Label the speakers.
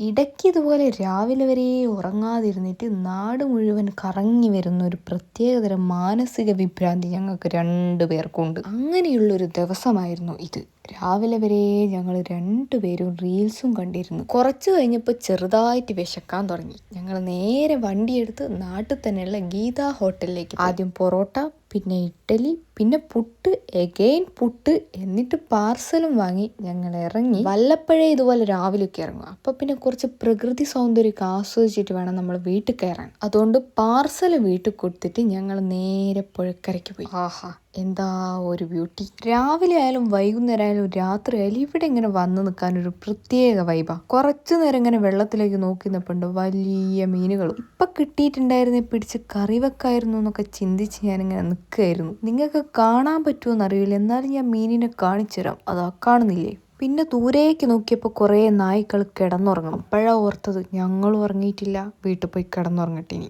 Speaker 1: ഇടയ്ക്ക് ഇതുപോലെ രാവിലെ വരെ ഉറങ്ങാതിരുന്നിട്ട് നാട് മുഴുവൻ കറങ്ങി വരുന്ന ഒരു പ്രത്യേകതരം മാനസിക വിഭ്രാന്തി ഞങ്ങൾക്ക് രണ്ടു പേർക്കുണ്ട്. അങ്ങനെയുള്ളൊരു ദിവസമായിരുന്നു ഇത്. രാവിലെ വരെ ഞങ്ങൾ രണ്ടുപേരും റീൽസും കണ്ടിരുന്നു. കുറച്ച് കഴിഞ്ഞപ്പോൾ ചെറുതായിട്ട് വിശക്കാൻ തുടങ്ങി. ഞങ്ങൾ നേരെ വണ്ടിയെടുത്ത് നാട്ടിൽ തന്നെയുള്ള ഗീത ഹോട്ടലിലേക്ക് ആദ്യം പൊറോട്ട പിന്നെ ഇഡ്ഡലി പിന്നെ പുട്ട് എഗെയിൻ പുട്ട് എന്നിട്ട് പാർസലും വാങ്ങി ഞങ്ങൾ ഇറങ്ങി. വല്ലപ്പോഴേ ഇതുപോലെ രാവിലെയൊക്കെ ഇറങ്ങും. അപ്പൊ പിന്നെ കുറച്ച് പ്രകൃതി സൗന്ദര്യമൊക്കെ ആസ്വദിച്ചിട്ട് വേണം നമ്മൾ വീട്ടിൽ കയറാൻ. അതുകൊണ്ട് പാർസൽ വീട്ടിൽ കൊടുത്തിട്ട് ഞങ്ങൾ നേരെ പുഴക്കരയ്ക്ക് പോയി. ആഹാ. എന്താ ഒരു ബ്യൂട്ടി? രാവിലെ ആയാലും വൈകുന്നേരം ആയാലും രാത്രി ആയാലും ഇവിടെ ഇങ്ങനെ വന്നു നിൽക്കാൻ ഒരു പ്രത്യേക വൈബാ കുറച്ചു നേരം ഇങ്ങനെ വെള്ളത്തിലേക്ക് നോക്കി നിൽപ്പുണ്ട് വലിയ മീനുകളും. ഇപ്പൊ കിട്ടിയിട്ടുണ്ടായിരുന്നെ പിടിച്ച് കറി വെക്കായിരുന്നു എന്നൊക്കെ ചിന്തിച്ച് ഞാനിങ്ങനെ നിൽക്കുകയായിരുന്നു. നിങ്ങൾക്ക് കാണാൻ പറ്റുമോ അറിയില്ല എന്നാലും ഞാൻ മീനിനെ കാണിച്ചു തരാം അതാ കാണുന്നില്ലേ? പിന്നെ ദൂരേക്ക് നോക്കിയപ്പോൾ കുറേ നായ്ക്കൾ കിടന്നുറങ്ങണം. അപ്പോഴാണ് ഓർത്തത് ഞങ്ങളും ഉറങ്ങിയിട്ടില്ല. വീട്ടിൽ പോയി കിടന്നുറങ്ങട്ടെ ഇനി.